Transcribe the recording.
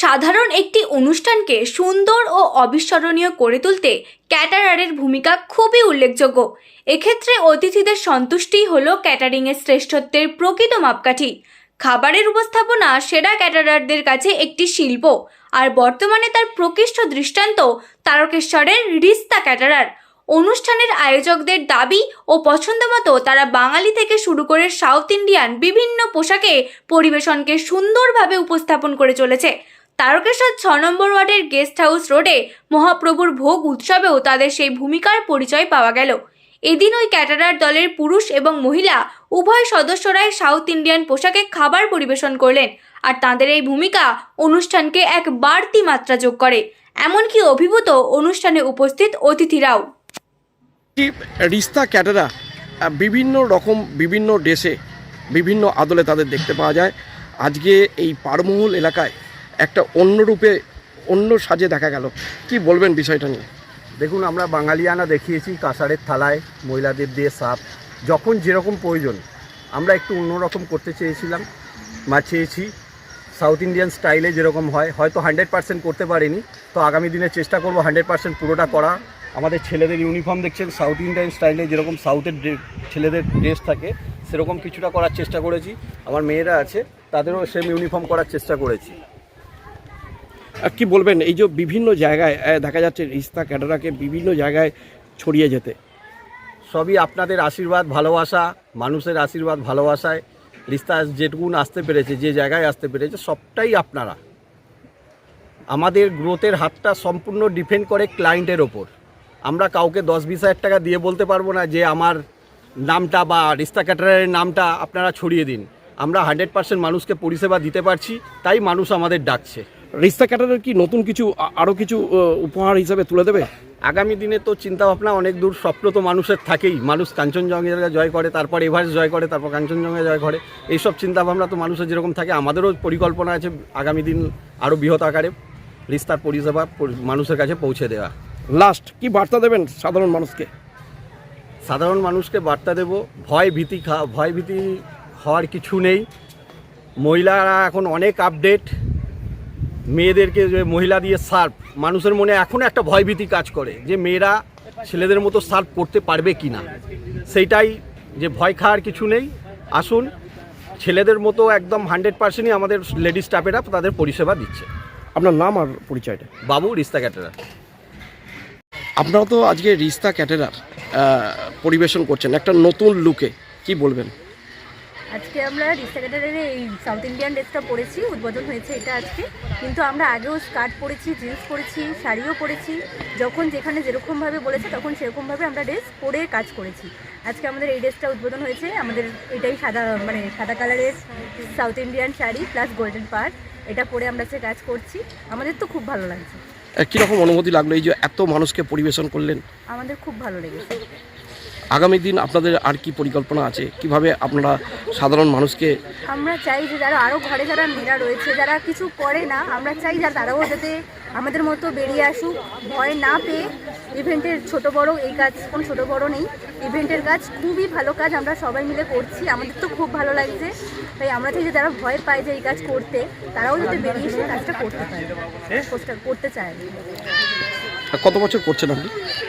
সাধারণ একটি অনুষ্ঠানকে সুন্দর ও অবিস্মরণীয় করে তুলতে ক্যাটারারের ভূমিকা খুবই উল্লেখযোগ্য। এক্ষেত্রে অতিথিদের সন্তুষ্টিই হলো ক্যাটারিংয়ের শ্রেষ্ঠত্বের প্রকৃত মাপকাঠি। খাবারের উপস্থাপনা সেরা ক্যাটারারদের কাছে একটি শিল্প, আর বর্তমানে তার প্রকৃষ্ট দৃষ্টান্ত তারকেশ্বরের রিস্তা ক্যাটারার। অনুষ্ঠানের আয়োজকদের দাবি ও পছন্দ মতো তারা বাঙালি থেকে শুরু করে সাউথ ইন্ডিয়ান বিভিন্ন পোশাকে পরিবেশনকে সুন্দরভাবে উপস্থাপন করে চলেছে। তারকেশ্বর ছ নম্বর ওয়ার্ডের গেস্ট হাউস রোডে মহাপ্রভুর ভোগ উৎসবেও তাদের সেই ভূমিকার পরিচয় পাওয়া গেল। এদিন ওই ক্যাটারার দলের পুরুষ এবং মহিলা উভয় সদস্যরাই সাউথ ইন্ডিয়ান পোশাকে খাবার পরিবেশন করলেন আর তাদের এই ভূমিকা অনুষ্ঠানকে এক বাড়তি মাত্রা যোগ করে। এমনকি অভিভূত অনুষ্ঠানে উপস্থিত অতিথিরাও। রিস্তা ক্যাটেরা বিভিন্ন রকম বিভিন্ন দেশে বিভিন্ন আদলে তাদের দেখতে পাওয়া যায়। আজকে এই পারমহল এলাকায় একটা অন্য রূপে, অন্য সাজে দেখা গেল। কি বলবেন বিষয়টা নিয়ে? দেখুন, আমরা বাঙালিয়ানা দেখিয়েছি কাঁসারের থালায় মহিলাদের দিয়ে সাপ। যখন যেরকম প্রয়োজন, আমরা একটু অন্যরকম করতে চেয়েছিলাম বা চেয়েছি। সাউথ ইন্ডিয়ান স্টাইলে যেরকম হয়, হয়তো হান্ড্রেড পার্সেন্ট করতে পারিনি, তো আগামী দিনে চেষ্টা করব হান্ড্রেড পার্সেন্ট পুরোটা করা। আমাদের ছেলেদের ইউনিফর্ম দেখছেন, সাউথ ইন্ডিয়ান স্টাইলে যেরকম সাউথের ছেলেদের ড্রেস থাকে, সেরকম কিছুটা করার চেষ্টা করেছি। আমার মেয়েরা আছে, তাদেরও সেম ইউনিফর্ম করার চেষ্টা করেছি। কি বলবেন? এই যে বিভিন্ন জায়গায় দেখা যাচ্ছে রিস্তা ক্যাটেরাকে বিভিন্ন জায়গায় ছড়িয়ে যেতে। সবই আপনাদের আশীর্বাদ, ভালোবাসা, মানুষের আশীর্বাদ, ভালোবাসায়। রিস্তা যেটুকুন আসতে পেরেছে, যে জায়গায় আসতে পেরেছে, সবটাই আপনারা। আমাদের গ্রোথের হাতটা সম্পূর্ণ ডিপেন্ড করে ক্লায়েন্টের ওপর। আমরা কাউকে দশ বিশ হাজার টাকা দিয়ে বলতে পারব না যে আমার নামটা বা রিস্তা ক্যাটারের নামটা আপনারা ছড়িয়ে দিন। আমরা হান্ড্রেড পার্সেন্ট মানুষকে পরিষেবা দিতে পারছি, তাই মানুষ আমাদের ডাকছে। রিস্তা ক্যাটারের কি নতুন কিছু আরও কিছু উপহার হিসাবে তুলে দেবে? আগামী দিনে তো চিন্তা ভাবনা অনেক দূর স্বপ্ন তো মানুষের থাকেই। মানুষ কাঞ্চনজঙ্ঘা জয় করে তারপর এভারেস্ট জয় করে তারপর কাঞ্চনজঙ্ঘা জয় করে। এইসব চিন্তা ভাবনা তো মানুষের যেরকম থাকে আমাদেরও পরিকল্পনা আছে আগামী দিন আরও বৃহৎ আকারে রিস্তার পরিষেবা মানুষের কাছে পৌঁছে দেওয়া। লাস্ট কি বার্তা দেবেন সাধারণ মানুষকে? সাধারণ মানুষকে বার্তা দেব ভয় ভীতি খা ভয় ভীতি হওয়ার কিছু নেই। মহিলারা এখন অনেক আপডেট মেয়েদেরকে যে মহিলা দিয়ে সার্ভ মানুষের মনে এখনও একটা ভয়ভীতি কাজ করে যে মেয়েরা ছেলেদের মতো সার্ভ করতে পারবে কি না সেইটাই যে ভয় খাওয়ার কিছু নেই। আসুন ছেলেদের মতো একদম হান্ড্রেড পার্সেন্টই আমাদের লেডিস স্টাফেরা তাদের পরিষেবা দিচ্ছে। আপনার নাম আর পরিচয়টা? বাবু রিস্তা ক্যাটেরার। আপনারা তো আজকে রিস্তা ক্যাটেরার পরিবেশন করছেন একটা নতুন লুকে কি বলবেন? আজকে আমরা রিস্টাকেটারের এই সাউথ ইন্ডিয়ান ড্রেসটা পরেছি উদ্বোধন হয়েছে এটা আজকে। কিন্তু আমরা আগেও স্কার্ট পরেছি জিন্স পরেছি শাড়িও পরেছি যখন যেখানে যেরকমভাবে বলেছে তখন সেরকমভাবে আমরা ড্রেস পরে কাজ করেছি। আজকে আমাদের এই ড্রেসটা উদ্বোধন হয়েছে আমাদের এটাই সাদা মানে সাদা কালারের south Indian sari plus golden part এটা পরে আমরা সে কাজ করছি আমাদের তো খুব ভালো লাগছে। কীরকম অনুমতি লাগল এই যে এত মানুষকে পরিবেশন করলেন? আমাদের খুব ভালো লেগেছে। আগামী দিন আপনাদের আর কি পরিকল্পনা আছে? কীভাবে আপনারা সাধারণ মানুষকে আমরা চাই যে যারা আরও ঘরে যারা মেয়েরা রয়েছে যারা কিছু করে না আমরা চাই যে তারাও যাতে আমাদের মতো বেরিয়ে আসুক। ভয় না পেয়ে ইভেন্টের ছোট বড় এই কাজ কোনো ছোট বড় নেই। ইভেন্টের কাজ খুবই ভালো কাজ আমরা সবাই মিলে করছি। আমাদের তো খুব ভালো লাগছে। তাই আমরা চাই যে যারা ভয় পায় যে এই কাজ করতে তারাও যাতে বেরিয়ে এসে কাজটা করতে পারে করতে চায়। কত বছর করছেন আপনি?